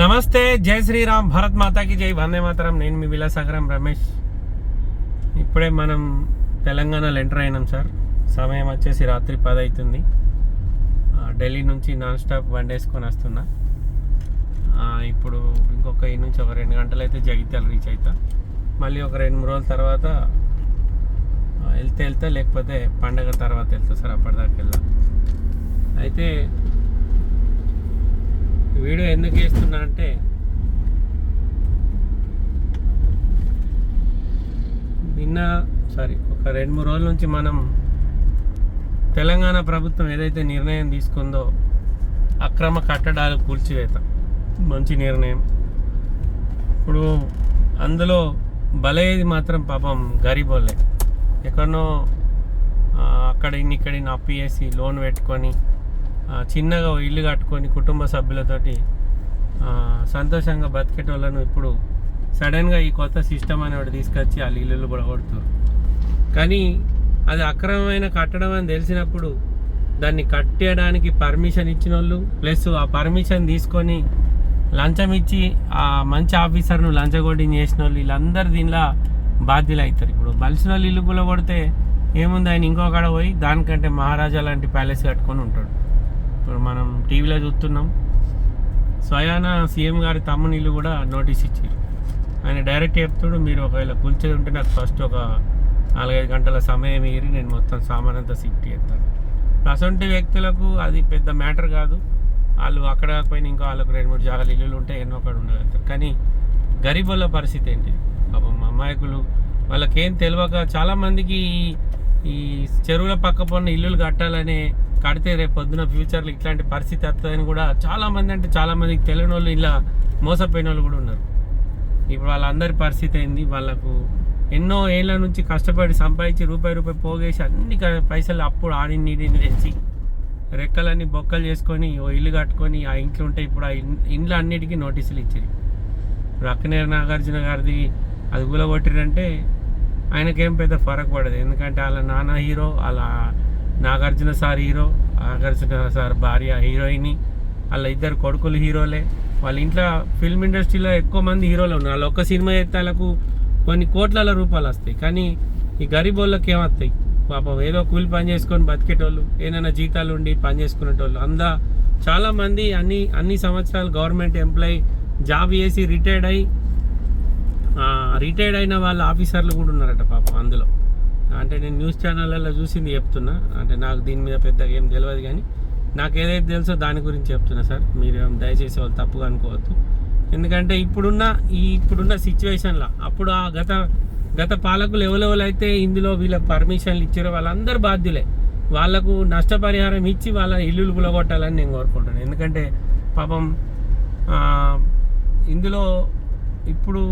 నమస్తే జై శ్రీరామ్ భరత్ మాతాకి జై వందే మాతరం. నేను మీ విలాసాగరం రమేష్. ఇప్పుడే మనం తెలంగాణలో ఎంటర్ అయినాం సార్. సమయం వచ్చేసి రాత్రి పది అవుతుంది. ఢిల్లీ నుంచి నాన్ స్టాప్ బండి వేసుకొని వస్తున్నా. ఇప్పుడు ఇంకొక ఈ నుంచి ఒక రెండు గంటలు అయితే జగిత్యాల రీచ్ అవుతా మళ్ళీ ఒక రెండు మూడు రోజుల తర్వాత వెళ్తే వెళ్తా లేకపోతే పండగ తర్వాత వెళ్తా సార్ అప్పటిదాకా వెళ్తా అయితే వీడియో ఎందుకు వేస్తున్నా అంటే నిన్న సారీ ఒక రెండు మూడు రోజుల నుంచి మనం తెలంగాణ ప్రభుత్వం ఏదైతే నిర్ణయం తీసుకుందో అక్రమ కట్టడాలు కూల్చివేత. మంచి నిర్ణయం. ఇప్పుడు అందులో బలయ్యేది మాత్రం పాపం గరీబోళ్ళే ఎక్కడనో అక్కడిని అక్కడ ఇన్ని ఇక్కడ అప్పు చేసి లోన్ పెట్టుకొని చిన్నగా ఇల్లు కట్టుకొని కుటుంబ సభ్యులతోటి సంతోషంగా సంతోషంగా బతికేటోళ్ళను ఇప్పుడు సడన్గా ఈ కొత్త సిస్టమ్ అనేవాడు తీసుకొచ్చి వాళ్ళ ఇల్లులు కూడా కానీ అది అక్రమమైన కట్టడం అని తెలిసినప్పుడు దాన్ని కట్టడానికి పర్మిషన్ ఇచ్చిన వాళ్ళు ప్లస్ ఆ పర్మిషన్ తీసుకొని లంచం ఇచ్చి ఆ మంచి ఆఫీసర్ను లంచగొడ్డింగ్ చేసిన వాళ్ళు వీళ్ళందరూ దీనిలో బాధ్యులు అవుతారు ఇప్పుడు బలిసిన వాళ్ళు ఇల్లు కూడా ఏముంది ఆయన ఇంకొకడ పోయి దానికంటే మహారాజా లాంటి ప్యాలెస్ కట్టుకొని ఉంటాడు. టీవీలో చూస్తున్నాం. స్వయాన సీఎం గారి తమ్ముని ఇల్లు కూడా నోటీస్ ఇచ్చారు. ఆయన డైరెక్ట్ చెప్తాడు మీరు ఒకవేళ కూల్చేది ఉంటే నాకు ఫస్ట్ ఒక నాలుగైదు గంటల సమయం ఇరి నేను మొత్తం సామాన్ అంతా షిఫ్ట్ చేస్తాను. అసొంటి వ్యక్తులకు అది పెద్ద మ్యాటర్ కాదు. వాళ్ళు అక్కడ పోయిన ఇంకా వాళ్ళకు రెండు మూడు జాగాలు ఇల్లులు ఉంటే ఎన్నో అక్కడ ఉండగలుగుతారు. కానీ గరీబ్ వాళ్ళ పరిస్థితి ఏంటి? పాపం అమాయకులు వాళ్ళకేం తెలియక చాలామందికి ఈ- ఈ చెరువుల పక్క పన్న ఇల్లులు కట్టాలనే కడితే రేపు పొద్దున ఫ్యూచర్లో ఇట్లాంటి పరిస్థితి వస్తుందని కూడా చాలామంది అంటే చాలామందికి తెలియని వాళ్ళు ఇలా మోసపోయిన వాళ్ళు కూడా ఉన్నారు. ఇప్పుడు వాళ్ళందరి పరిస్థితి అయింది వాళ్ళకు ఎన్నో ఏళ్ళ నుంచి కష్టపడి సంపాదించి రూపాయి రూపాయి పోగేసి అన్ని పైసలు అప్పుడు ఆడి నీడిని తెచ్చి రెక్కలన్నీ బొక్కలు చేసుకొని ఓ ఇల్లు కట్టుకొని ఆ ఇంట్లో ఉంటే ఇప్పుడు ఆ ఇండ్ల ఇండ్లు అన్నిటికీ నోటీసులు ఇచ్చారు ఇప్పుడు అక్కనేరు నాగార్జున గారిది అది కూలగొట్టిరంటే ఆయనకేం పెద్ద ఫరక్ పడదు. ఎందుకంటే వాళ్ళ నాన్న హీరో వాళ్ళ Nagarjuna sir hero Nagarjuna sir భార్య హీరోయిన్ వాళ్ళ ఇద్దరు కొడుకులు హీరోలే. వాళ్ళ ఇంట్లో ఫిల్మ్ ఇండస్ట్రీలో ఎక్కువ మంది హీరోలు ఉన్నారు. వాళ్ళు ఒక్క సినిమా ఎత్తాలకు కొన్ని కోట్ల రూపాయలు వస్తాయి. కానీ ఈ గరీబ్ వాళ్ళకి ఏమొస్తాయి? పాపం ఏదో కూలి పని చేసుకొని బతికేటోళ్ళు ఏదైనా జీతాలు ఉండి పని చేసుకునేటోళ్ళు. అందా చాలామంది అన్ని అన్ని సంవత్సరాలు గవర్నమెంట్ ఎంప్లాయీ జాబ్ చేసి రిటైర్డ్ అయ్యి రిటైర్డ్ అయిన వాళ్ళ ఆఫీసర్లు కూడా ఉన్నారట పాపం అందులో. అంటే నేను న్యూస్ ఛానళ్ళలో చూసింది చెప్తున్నా. అంటే నాకు దీని మీద పెద్దగా ఏం తెలియదు కానీ నాకు ఏదైతే తెలుసో దాని గురించి చెప్తున్నా సార్. మీరు దయచేసి వాళ్ళు తప్పుగా అనుకోవద్దు. ఎందుకంటే ఇప్పుడున్న ఈ ఇప్పుడున్న సిచ్యువేషన్లో అప్పుడు ఆ గత గత పాలకులు ఎవరెవరైతే ఇందులో వీళ్ళకి పర్మిషన్లు ఇచ్చారో వాళ్ళందరూ బాధ్యులే. వాళ్ళకు నష్టపరిహారం ఇచ్చి వాళ్ళ ఇల్లులు పులగొట్టాలని నేను కోరుకుంటాను ఎందుకంటే పాపం ఇందులో ఇప్పుడు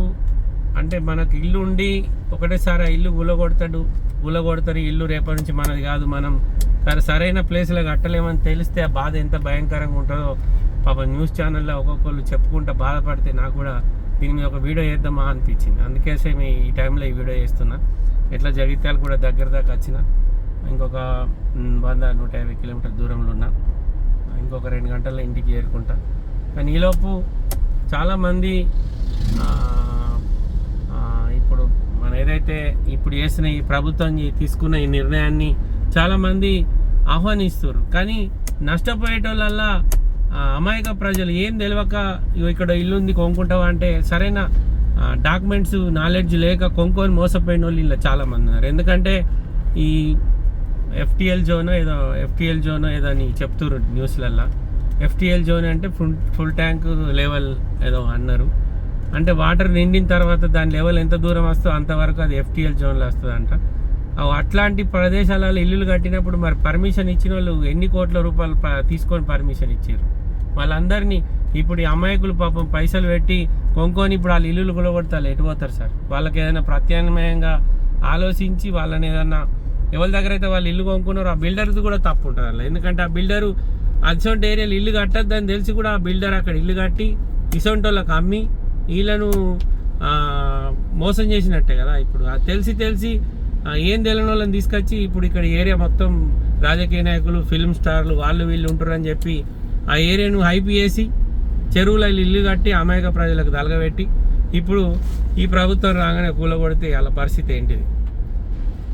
అంటే మనకు ఇల్లు ఉండి ఒకటేసారి ఆ ఇల్లు గులగొడతాడు గులగొడతారు. కొడతారు ఇల్లు రేపటి నుంచి మనది కాదు. మనం సరైన ప్లేస్లో కట్టలేమని తెలిస్తే ఆ బాధ ఎంత భయంకరంగా ఉంటుందో పాప న్యూస్ ఛానల్లో ఒక్కొక్కరు చెప్పుకుంటా బాధపడితే నాకు కూడా దీని మీద ఒక వీడియో చేద్దామా అనిపించింది. అందుకేసే మీ ఈ టైంలో ఈ వీడియో చేస్తున్నా ఎట్లా జగిత్యాలు కూడా దగ్గర దాకా వచ్చిన. ఇంకొక వంద నూట యాభై కిలోమీటర్ దూరంలో ఉన్నా. ఇంకొక రెండు గంటల్లో ఇంటికి చేరుకుంటా. కానీ ఈలోపు చాలామంది ఇప్పుడు ఏదైతే ఇప్పుడు చేసిన ఈ ప్రభుత్వం తీసుకున్న ఈ నిర్ణయాన్ని చాలామంది ఆహ్వానిస్తారు కానీ నష్టపోయేటోళ్ళల్లా అమాయక ప్రజలు ఏం తెలియక ఇగో ఇక్కడ ఇల్లుంది కొనుక్కుంటావా అంటే సరైన డాక్యుమెంట్స్ నాలెడ్జ్ లేక కొనుక్కొని మోసపోయిన వాళ్ళు ఇలా చాలామంది ఉన్నారు. ఎందుకంటే ఈ ఎఫ్టిఎల్ జోన్ ఏదో ఎఫ్టిఎల్ జోన్ ఏదో అని చెప్తున్నారు న్యూస్లల్లో. ఎఫ్టిఎల్ జోన్ అంటే ఫుల్ ఫుల్ ట్యాంక్ లెవెల్ ఏదో అన్నారు. అంటే వాటర్ నిండిన తర్వాత దాని లెవెల్ ఎంత దూరం వస్తుందో అంతవరకు అది ఎఫ్టిఎల్ జోన్లో వస్తుందంట. అవి అట్లాంటి ప్రదేశాలలో ఇల్లులు కట్టినప్పుడు మరి పర్మిషన్ ఇచ్చిన వాళ్ళు ఎన్ని కోట్ల రూపాయలు తీసుకొని పర్మిషన్ ఇచ్చారు? వాళ్ళందరినీ ఇప్పుడు ఈ అమాయకులు పాపం పైసలు పెట్టి కొనుక్కొని ఇప్పుడు వాళ్ళ ఇల్లులు కూడా కొడతారు ఎటు పోతారు సార్? వాళ్ళకి ఏదైనా ప్రత్యామ్నాయంగా ఆలోచించి వాళ్ళని ఏదన్నా ఎవరి దగ్గర అయితే వాళ్ళు ఇల్లు కొనుక్కున్నారో ఆ బిల్డర్ది కూడా తప్పు ఉంటుంది అలా ఎందుకంటే ఆ బిల్డరు అసొంటి ఏరియాలో ఇల్లు కట్టద్దని తెలిసి కూడా ఆ బిల్డర్ అక్కడ ఇల్లు కట్టి ఇసొంటి వాళ్ళకి అమ్మి వీళ్ళను మోసం చేసినట్టే కదా ఇప్పుడు. అది తెలిసి తెలిసి ఏం తెలియని వాళ్ళని తీసుకొచ్చి ఇప్పుడు ఇక్కడ ఏరియా మొత్తం రాజకీయ నాయకులు ఫిల్మ్ స్టార్లు వాళ్ళు వీళ్ళు ఉంటారని చెప్పి ఆ ఏరియాను హైప్ చేసి చెరువుల ఇల్లు కట్టి అమాయక ప్రజలకు తలగబెట్టి ఇప్పుడు ఈ ప్రభుత్వం రాగానే కూలగొడితే వాళ్ళ పరిస్థితి ఏంటిది?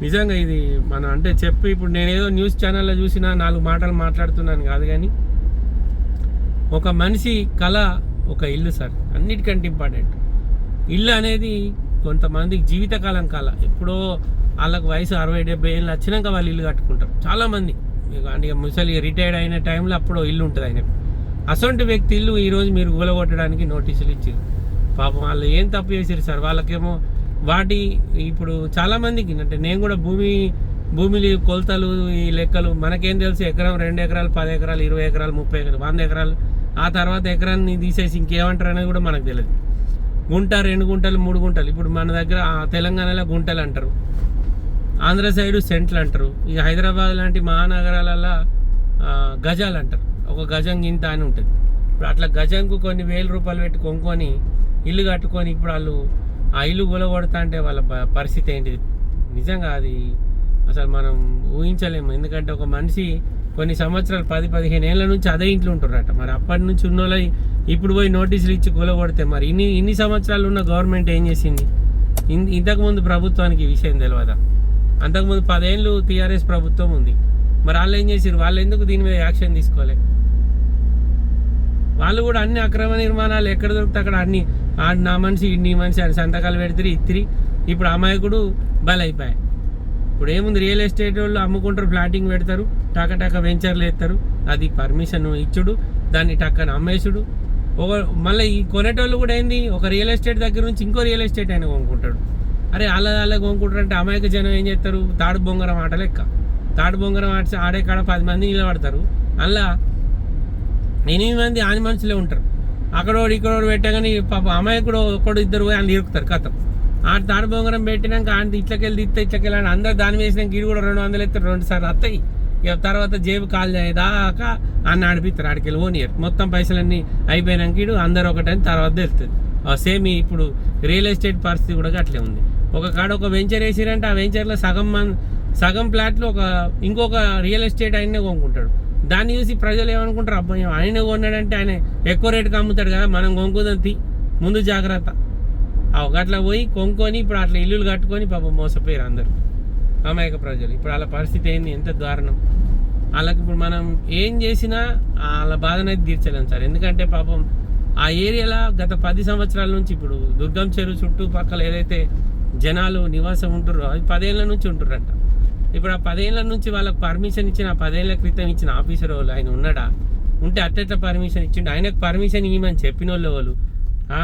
నిజంగా ఇది మనం అంటే చెప్పి ఇప్పుడు నేనేదో న్యూస్ ఛానల్లో చూసినా నాలుగు మాటలు మాట్లాడుతున్నాను కాదు కానీ ఒక మనిషి కళ ఒక ఇల్లు సార్. అన్నిటికంటే ఇంపార్టెంట్ ఇల్లు అనేది కొంతమందికి జీవితకాలం కాల. ఎప్పుడో వాళ్ళకి వయసు అరవై డెబ్బై ఏళ్ళు వచ్చినాక వాళ్ళు ఇల్లు కట్టుకుంటారు. చాలామంది. అంటే ముసలి రిటైర్డ్ అయిన టైంలో అప్పుడు ఇల్లు ఉంటుంది ఆయన అసొంటి వ్యక్తి ఇల్లు ఈరోజు మీరు కూలగొట్టడానికి నోటీసులు ఇచ్చారు పాపం వాళ్ళు ఏం తప్పు చేశారు సార్? వాళ్ళకేమో వాటి ఇప్పుడు చాలామందికి అంటే నేను కూడా భూమి భూమిలు కొలతలు ఈ లెక్కలు మనకేం తెలుసు? ఎకరం రెండు ఎకరాలు పది ఎకరాలు ఇరవై ఎకరాలు ముప్పై ఎకరాలు వంద ఎకరాలు ఆ తర్వాత ఎకరాన్ని తీసేసి ఇంకేమంటారు అనేది కూడా మనకు తెలియదు. గుంట రెండు గుంటలు మూడు గుంటలు. ఇప్పుడు మన దగ్గర తెలంగాణలో గుంటలు అంటారు. ఆంధ్ర సైడు సెంట్లు అంటారు. ఇక హైదరాబాద్ లాంటి మహానగరాలలో గజాలు అంటారు. ఒక గజం గింత అని ఉంటుంది. ఇప్పుడు అట్లా గజంకు కొన్ని వేల రూపాయలు పెట్టి కొనుక్కొని ఇల్లు కట్టుకొని ఇప్పుడు వాళ్ళు ఆ ఇల్లు కూలగొడతా అంటే వాళ్ళ పరిస్థితి ఏంటిది? నిజంగా అది అసలు మనం ఊహించలేము. ఎందుకంటే ఒక మనిషి కొన్ని సంవత్సరాలు పది పదిహేను ఏళ్ళ నుంచి అదే ఇంట్లో ఉంటున్నారట. మరి అప్పటి నుంచి ఉన్న ఇప్పుడు పోయి నోటీసులు ఇచ్చి కూలగొడితే మరి ఇన్ని ఇన్ని సంవత్సరాలు ఉన్న గవర్నమెంట్ ఏం చేసింది? ఇన్- ఇంతకుముందు ప్రభుత్వానికి విషయం తెలియదా అంతకుముందు పదేళ్ళు టీఆర్ఎస్ ప్రభుత్వం ఉంది. మరి వాళ్ళు ఏం చేసారు వాళ్ళు ఎందుకు దీని మీద యాక్షన్ తీసుకోలే? వాళ్ళు కూడా అన్ని అక్రమ నిర్మాణాలు ఎక్కడ దొరికితే అక్కడ అన్ని ఆ నా మనిషి నీ మనిషి అని సంతకాలు పెడితే ఇత్తిరి ఇప్పుడు అమాయకుడు బలైపోయాయి ఇప్పుడు ఏముంది రియల్ ఎస్టేట్ వాళ్ళు అమ్ముకుంటారు ఫ్లాటింగ్ పెడతారు టకటక వెంచర్లు వేస్తారు అది పర్మిషన్ ఇచ్చుడు దాన్ని టక్కన అమ్మేసుడు. ఒక మళ్ళీ ఈ కొనేటోళ్ళు కూడా ఏంది ఒక రియల్ ఎస్టేట్ దగ్గర నుంచి ఇంకో రియల్ ఎస్టేట్ ఆయన కొనుక్కుంటాడు. అరే అలా అలా కొనుక్కుంటారు అంటే అమాయక జనం ఏం చేస్తారు? తాడు బొంగరం ఆట లెక్క. తాడు బొంగరం ఆట ఆడే కాడ పది మంది నిలబడతారు. అలా ఎనిమిది మంది ఆని మనుషులే ఉంటారు అక్కడోడు ఇక్కడోడు పెట్టగానే పాప అమాయకుడు ఒకడు ఇద్దరు పోయి అందులో ఇరుకుతారు కథం. ఆ దాని బొంగరం పెట్టినాక ఆయన ఇట్లకెళ్ళి తిత్తే ఇట్లకెళ్ళి అందరు దాని వేసినాక ఇది కూడా రెండు వందలు ఎత్తారు రెండు సార్లు అత్తయి. ఇక తర్వాత జేబు కాల్ దాకా అన్న నడిపిస్తారు ఆడికెళ్ళి ఓనియర్ మొత్తం పైసలన్నీ అయిపోయినాక ఇడు అందరు ఒకటని తర్వాత తెలుస్తుంది సేమ్ ఇప్పుడు రియల్ ఎస్టేట్ పరిస్థితి కూడా అట్లే ఉంది. ఒక కాడ ఒక వెంచర్ వేసిరంటే ఆ వెంచర్లో సగం మన్ సగం ప్లాట్లు ఒక ఇంకొక రియల్ ఎస్టేట్ ఆయనే కొనుక్కుంటాడు. దాన్ని చూసి ప్రజలు ఏమనుకుంటారు? అబ్బాయి ఆయన కొన్నాడంటే ఆయన ఎక్కువ రేటుకి అమ్ముతాడు కదా మనం కొనుక్కుందాం తీ. ముందు జాగ్రత్త. ఆ అట్లా పోయి కొనుక్కొని ఇప్పుడు అట్లా ఇల్లులు కట్టుకొని పాపం మోసపోయారు అందరు. అమాయక ప్రజలు. ఇప్పుడు వాళ్ళ పరిస్థితి ఏంది? ఎంత దారుణం. వాళ్ళకి ఇప్పుడు మనం ఏం చేసినా వాళ్ళ బాధనైతే తీర్చలేం సార్. ఎందుకంటే పాపం ఆ ఏరియాలో గత పది సంవత్సరాల నుంచి ఇప్పుడు దుర్గం చెరువు చుట్టుపక్కల ఏదైతే జనాలు నివాసం ఉంటుర్రో అది పదేళ్ళ నుంచి ఉంటుర్రంట. ఇప్పుడు ఆ పదేళ్ళ నుంచి వాళ్ళకి పర్మిషన్ ఇచ్చిన ఆ పదేళ్ళ క్రితం ఇచ్చిన ఆఫీసర్ వాళ్ళు ఆయన ఉన్నాడా? ఉంటే అట్టట్ల పర్మిషన్ ఇచ్చిండు? ఆయనకు పర్మిషన్ ఇవ్వమని చెప్పిన వాళ్ళు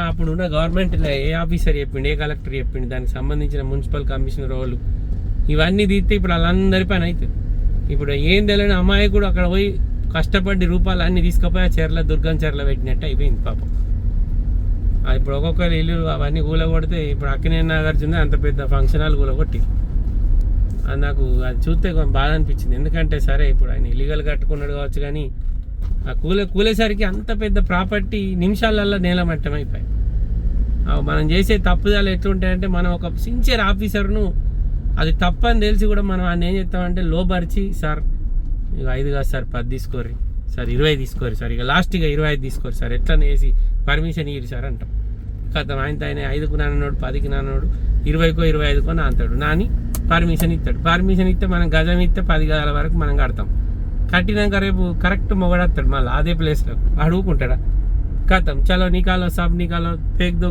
అప్పుడు ఉన్న గవర్నమెంట్లో ఏ ఆఫీసర్ చెప్పిండు ఏ కలెక్టర్ చెప్పిండు దానికి సంబంధించిన మున్సిపల్ కమిషనర్ వాళ్ళు. ఇవన్నీ తీస్తే ఇప్పుడు వాళ్ళందరి పని అవుతుంది ఇప్పుడు ఏం తెలియని అమ్మాయి కూడా అక్కడ పోయి కష్టపడి రూపాయలు అన్నీ తీసుకుపోయి ఆ చీరల దుర్గం చీరలో పెట్టినట్టు అయిపోయింది పాపం. ఇప్పుడు ఒక్కొక్కరి ఇల్లు అవన్నీ కూలగొడితే ఇప్పుడు అక్కినే నాగార్జున అంత పెద్ద ఫంక్షన్ హాల్ కూలగొట్టి అది నాకు అది చూస్తే కొంచెం బాధ అనిపించింది. ఎందుకంటే సరే ఇప్పుడు ఆయన ఇల్లీగల్ కట్టుకున్నాడు కావచ్చు కానీ ఆ కూలే కూలేసరికి అంత పెద్ద ప్రాపర్టీ నిమిషాలల్లో నేలమట్టం అయిపోయి మనం చేసే తప్పుదాలు ఎట్లుంటాయంటే మనం ఒక సిన్సియర్ ఆఫీసర్ను అది తప్పని తెలిసి కూడా మనం ఆయన ఏం చేస్తామంటే లోపరిచి సార్ ఇక ఐదు కాదు సార్ పది తీసుకోర్రి. సార్ ఇరవై తీసుకోరి సార్ ఇక లాస్ట్ ఇక ఇరవై ఐదు తీసుకోరు సార్ ఎట్లా వేసి పర్మిషన్ ఇయ్యి సార్ అంటాం. కథం ఆయన ఆయన ఐదుకు నాన్నోడు పదికి నాన్నోడు ఇరవైకో ఇరవై ఐదుకో నాంతాడు నాని పర్మిషన్ ఇస్తాడు. పర్మిషన్ ఇస్తే మనం గజం ఇస్తే పది గజాల వరకు మనం కడతాం. కట్టినాక రేపు కరెక్ట్ మొగడేస్తాడు మళ్ళీ అదే ప్లేస్లో అడుగుకుంటాడా? కథం. చలో నీకాలో సబ్ నీకాలో పేక్ దో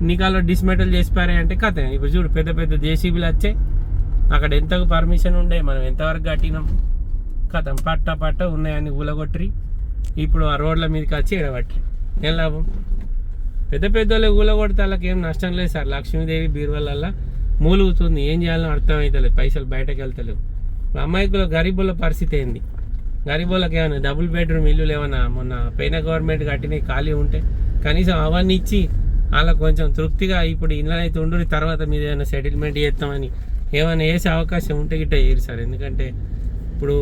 నీకాలో డిస్మెటల్ చేసిపారే అంటే కథం ఇప్పుడు చూడు పెద్ద పెద్ద జేసీబీలు వచ్చాయి అక్కడ ఎంతకు పర్మిషన్ ఉండే మనం ఎంతవరకు కట్టినాం? కథం. పట్ట పట్ట ఉన్నాయని ఊలగొట్టి ఇప్పుడు ఆ రోడ్ల మీదకి వచ్చి ఎడబట్టి ఏం లాభం? పెద్ద పెద్ద వాళ్ళు ఊలగొడితే వాళ్ళకి ఏం నష్టం లేదు సార్. లక్ష్మీదేవి బీరువల్ల మూలుగుతుంది. ఏం చేయాలని అర్థమవుతలేదు పైసలు బయటకు వెళ్తలేవు అమాయకుల గరీబుల పరిస్థితి ఏంది? గరీబోళ్ళకి ఏమైనా డబుల్ బెడ్రూమ్ ఇల్లు లేవన్నా మొన్న పైన గవర్నమెంట్ కట్టినవి ఖాళీ ఉంటే కనీసం అవన్నీ ఇచ్చి వాళ్ళకి కొంచెం తృప్తిగా ఇప్పుడు ఇళ్ళనైతే అయితే ఉండు తర్వాత మీద ఏమైనా సెటిల్మెంట్ చేస్తామని ఏమైనా వేసే అవకాశం ఉంటే గిట్ట చేయరు సార్. ఎందుకంటే ఇప్పుడు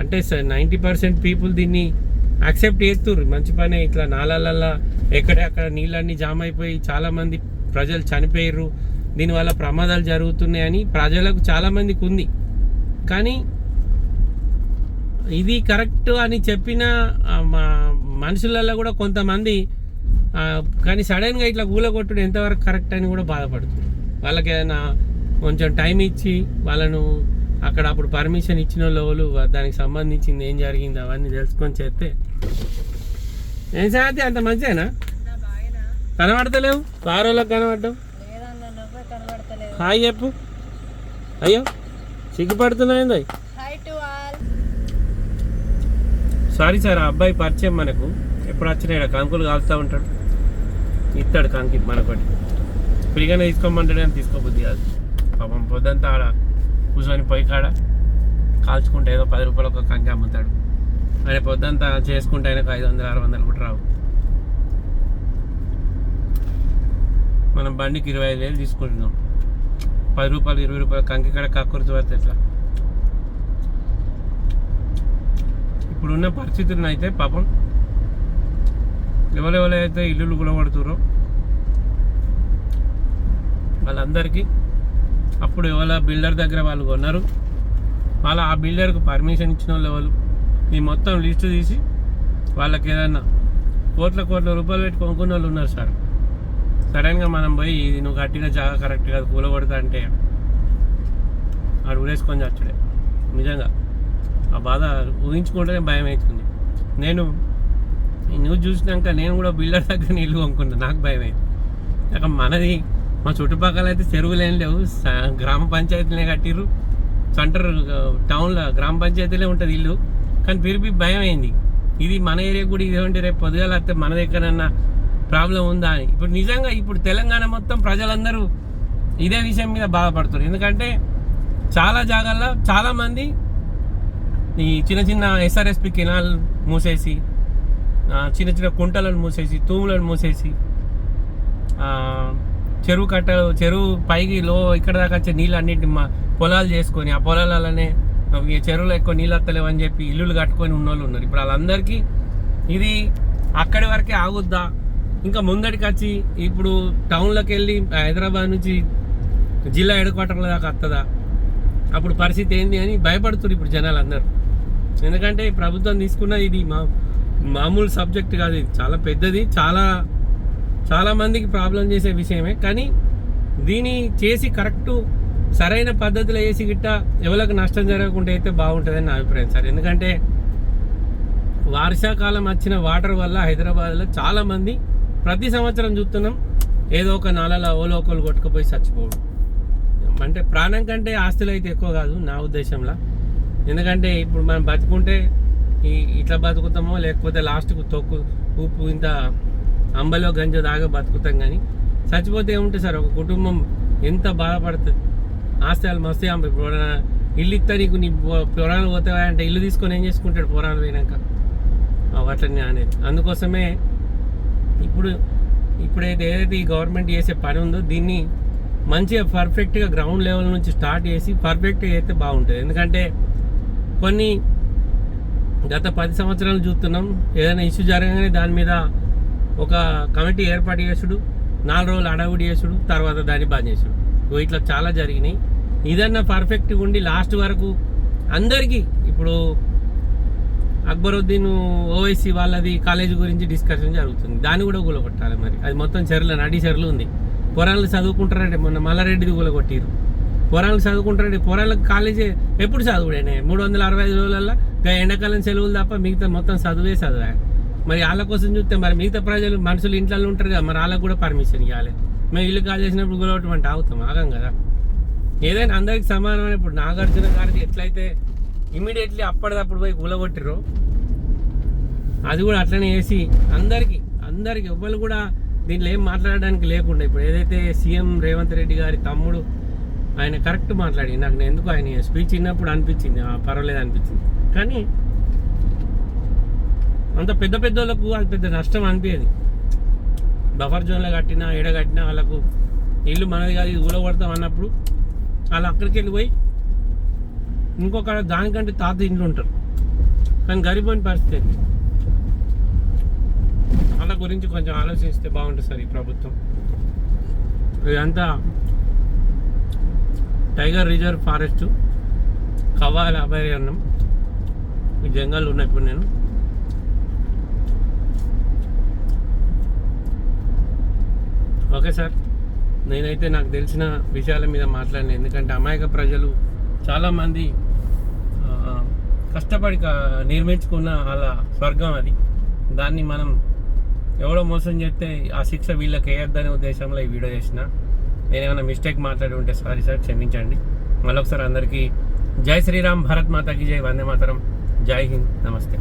అంటే సార్ నైంటీ పర్సెంట్ పీపుల్ దీన్ని యాక్సెప్ట్ చేస్తుర్రు. మంచి పనే ఇట్లా నాలలల్లా ఎక్కడెక్కడ నీళ్ళన్నీ జామ్ అయిపోయి చాలామంది ప్రజలు చనిపోయారు దీనివల్ల ప్రమాదాలు జరుగుతున్నాయని ప్రజలకు చాలామందికి ఉంది. కానీ ఇది కరెక్ట్ అని చెప్పిన మనుషులలో కూడా కొంతమంది కానీ సడన్గా ఇట్లా కూలగొట్టుడు ఎంతవరకు కరెక్ట్ అని కూడా బాధపడుతుంది. వాళ్ళకి ఏదైనా కొంచెం టైం ఇచ్చి వాళ్ళను అక్కడ అప్పుడు పర్మిషన్ ఇచ్చిన వాళ్ళు దానికి సంబంధించింది ఏం జరిగింది అవన్నీ తెలుసుకొని చేస్తే ఏం సాధ్య అంత మంచిదేనా? కనబడతలేవు? వారోళ్ళకి కనబడ్డావు? లేదన్న నువ్వే కనబడతలేదు హాయ్ చెప్పు. అయ్యో సిగ్గుపడుతున్నాయిందో hi to all sorry sir ఆ అబ్బాయి పరిచయం మనకు ఎప్పుడు వచ్చినాయి కంకులు కాలుతూ ఉంటాడు. ఇస్తాడు కంకి మనకొటి ఫ్రీగానే తీసుకోమంటాడు అని తీసుకోబుద్ది కాదు. పాపం పొద్దంతా ఆడ కూర్చొని పొయ్యి కాడ కాల్చుకుంటే ఏదో పది రూపాయలు ఒక కంకి అమ్ముతాడు. ఆయన పొద్దంతా చేసుకుంటే ఆయనకు ఐదు వందలు ఆరు వందలు కూడా రావు. మనం బండికి ఇరవై ఐదు వేలు తీసుకుంటున్నాం. పది రూపాయలు ఇరవై రూపాయలు కంకి కాడ కక్కుర్తి పడితే ఎట్లా? ఇప్పుడున్న పరిస్థితులను అయితే పాపం ఎవరెవరైతే ఇల్లులు గులబడుతురో వాళ్ళందరికీ అప్పుడు ఎవరో బిల్డర్ దగ్గర వాళ్ళు కొన్నారు. వాళ్ళ ఆ బిల్డర్కు పర్మిషన్ ఇచ్చిన వాళ్ళు ఎవరు? ఈ మొత్తం లిస్టు తీసి వాళ్ళకి ఏదన్నా కోట్ల కోట్ల రూపాయలు పెట్టి కొనుక్కున్న వాళ్ళు ఉన్నారు సార్. సడన్గా మనం పోయి ఇది నువ్వు కట్టిన జాగా కరెక్ట్ కాదు కూలగొడతా అంటే ఆడు ఉడేసుకొని చచ్చుడే. నిజంగా. ఆ బాధ ఊహించుకుంటేనే భయం అవుతుంది. నేను ఈ న్యూస్ చూసినాక నేను కూడా బిల్డర్ దగ్గర నీళ్ళు కొనుక్కున్నా నాకు భయం అయింది. ఇక మనది మా చుట్టుపక్కల అయితే చెరువులేం లేవు గ్రామ పంచాయతీలే కట్టిర్రు. సెంటర్ టౌన్లో గ్రామ పంచాయతీలే ఉంటుంది ఇల్లు. కానీ పిరిపి భయం అయింది. ఇది మన ఏరియా కూడా ఇదేంటి రేపు పొద్దుగాల వస్తే మన దగ్గరన్నా ప్రాబ్లం ఉందా అని. ఇప్పుడు నిజంగా ఇప్పుడు తెలంగాణ మొత్తం ప్రజలందరూ ఇదే విషయం మీద బాధపడుతున్నారు. ఎందుకంటే చాలా జాగాల్లో చాలామంది ఈ చిన్న చిన్న ఎస్ఆర్ఎస్పి కెనాల్ మూసేసి చిన్న చిన్న కుంటలను మూసేసి తూములను మూసేసి చెరువు కట్టలు చెరువు పైకి లో ఇక్కడ దాకా వచ్చే నీళ్ళు అన్నింటి మా పొలాలు చేసుకొని ఆ పొలాలనే ఈ చెరువులో ఎక్కువ నీళ్ళు వస్తలేవు అని చెప్పి ఇల్లులు కట్టుకొని ఉన్నోళ్ళు ఉన్నారు. ఇప్పుడు వాళ్ళందరికీ ఇది అక్కడి వరకే ఆగుద్దా? ఇంకా ముందడికి వచ్చి ఇప్పుడు టౌన్లోకి వెళ్ళి హైదరాబాద్ నుంచి జిల్లా హెడ్ క్వార్టర్ల దాకా వస్తుందా అప్పుడు పరిస్థితి ఏంది అని భయపడుతున్నారు ఇప్పుడు జనాలు అందరూ ఎందుకంటే ప్రభుత్వం తీసుకున్నది ఇది మా మామూలు సబ్జెక్ట్ కాదు ఇది. చాలా పెద్దది చాలా చాలామందికి ప్రాబ్లం చేసే విషయమే. కానీ దీని చేసి కరెక్ట్ సరైన పద్ధతిలో వేసి గిట్ట ఎవరికి నష్టం జరగకుండా అయితే బాగుంటుందని నా అభిప్రాయం సార్. ఎందుకంటే వర్షాకాలం వచ్చిన వాటర్ వల్ల హైదరాబాద్లో చాలామంది ప్రతి సంవత్సరం చూస్తున్నాం ఏదో ఒక నాలలో ఓలోకలు కొట్టుకుపోయి చచ్చిపోవడం. అంటే ప్రాణం కంటే ఆస్తులు అయితే ఎక్కువ కాదు నా ఉద్దేశంలో. ఎందుకంటే ఇప్పుడు మనం బతుకుంటే ఈ ఇట్లా బతుకుతామో లేకపోతే లాస్ట్కు తొక్కు ఉప్పు ఇంత అంబలో గంజ దాగా బతుకుతాం కానీ చచ్చిపోతే ఏముంటుంది సార్? ఒక కుటుంబం ఎంత బాధపడుతుంది? ఆస్తాలు మస్తు అమ్మ ఇప్పుడు ఎవరైనా ఇల్లు ఇస్తా నీకు నీ పొ- పొలాలు పోతావా అంటే ఇల్లు తీసుకొని ఏం చేసుకుంటాడు పొలాలు పోయినాక? అట్లనే అనేది. అందుకోసమే ఇప్పుడు ఇప్పుడైతే ఏదైతే ఈ గవర్నమెంట్ చేసే పని ఉందో దీన్ని మంచిగా పర్ఫెక్ట్గా గ్రౌండ్ లెవెల్ నుంచి స్టార్ట్ చేసి పర్ఫెక్ట్గా అయితే బాగుంటుంది. ఎందుకంటే కొన్ని గత పది సంవత్సరాలు చూస్తున్నాం. ఏదైనా ఇష్యూ జరగగానే దాని మీద ఒక కమిటీ ఏర్పాటు చేసుడు నాలుగు రోజులు అడవుడి చేసుడు తర్వాత దాన్ని బంద్ చేసుడు. ఇట్లా చాలా జరిగినాయి. ఇదన్నా పర్ఫెక్ట్గా ఉండి లాస్ట్ వరకు అందరికీ ఇప్పుడు అక్బరుద్దీన్ ఓవైసీ వాళ్ళది కాలేజీ గురించి డిస్కషన్ జరుగుతుంది. దాన్ని కూడా కూలగొట్టాలి మరి. అది మొత్తం చెరువులు నడి చెరువులు ఉంది. పొరాలు చదువుకుంటారంటే మొన్న మల్లారెడ్డిది కూలగొట్టిరు పొరాలు చదువుకుంటారంటే పొరాలకు కాలేజీ ఎప్పుడు చదువుడేనే? మూడు వందల అరవై ఐదు రోజులలో ఎండాకాలం సెలవులు తప్ప మిగతా మొత్తం చదువే చదివా. మరి వాళ్ళ కోసం చూస్తే మరి మిగతా ప్రజలు మనుషులు ఇంట్లో ఉంటారు కదా మరి వాళ్ళకి కూడా పర్మిషన్ ఇవ్వాలి మేము ఇల్లు కాల్ చేసినప్పుడు కూలగొట్టమంటే ఆగుతాం ఆగం కదా. ఏదైనా అందరికి సమానమైన ఇప్పుడు నాగార్జున గారికి ఎట్లయితే ఇమీడియట్లీ అప్పటిదప్పుడు పోయి కూలగొట్టిరో అది కూడా అట్లనే వేసి అందరికీ అందరికి ఎవ్వరు కూడా దీంట్లో ఏం మాట్లాడడానికి లేకుండా ఇప్పుడు ఏదైతే సీఎం రేవంత్ రెడ్డి గారి తమ్ముడు ఆయన కరెక్ట్ మాట్లాడి నాకు నేను ఎందుకు ఆయన స్పీచ్ ఇన్నప్పుడు అనిపించింది పర్వాలేదు అనిపించింది. కానీ అంత పెద్ద పెద్ద వాళ్ళకు అది పెద్ద నష్టం అనిపించేది. బఫర్ జోన్లో కట్టినా ఎడ కట్టినా వాళ్ళకు ఇల్లు మనది కాదు ఇది ఊడగొడతాం అన్నప్పుడు వాళ్ళు అక్కడికి వెళ్ళిపోయి ఇంకొక దానికంటే తాత ఇంట్లో ఉంటారు. కానీ గరిపోయిన పరిస్థితి ఏంటి? వాళ్ళ గురించి కొంచెం ఆలోచిస్తే బాగుంటుంది సార్ ఈ ప్రభుత్వం. ఇదంతా టైగర్ రిజర్వ్ ఫారెస్ట్ కవ్వాల అభయారణ్యం. ఈ జంగల్ ఉన్నాయి ఇప్పుడు నేను. ఓకే సార్ నేనైతే నాకు తెలిసిన విషయాల మీద మాట్లాడిన. ఎందుకంటే అమాయక ప్రజలు చాలామంది కష్టపడి నిర్మించుకున్న అలా స్వర్గం అది. దాన్ని మనం ఎవడో మోసం చేస్తే ఆ శిక్ష వీళ్ళకి వేయొద్దనే ఉద్దేశంలో ఈ వీడియో చేసిన. నేనేమైనా మిస్టేక్ మాట్లాడి ఉంటే సారీ సార్ క్షమించండి. మళ్ళొకసారి అందరికీ జై శ్రీరామ్ భారత్ మాతాకి జై వందే మాతరం జై హింద్ నమస్తే.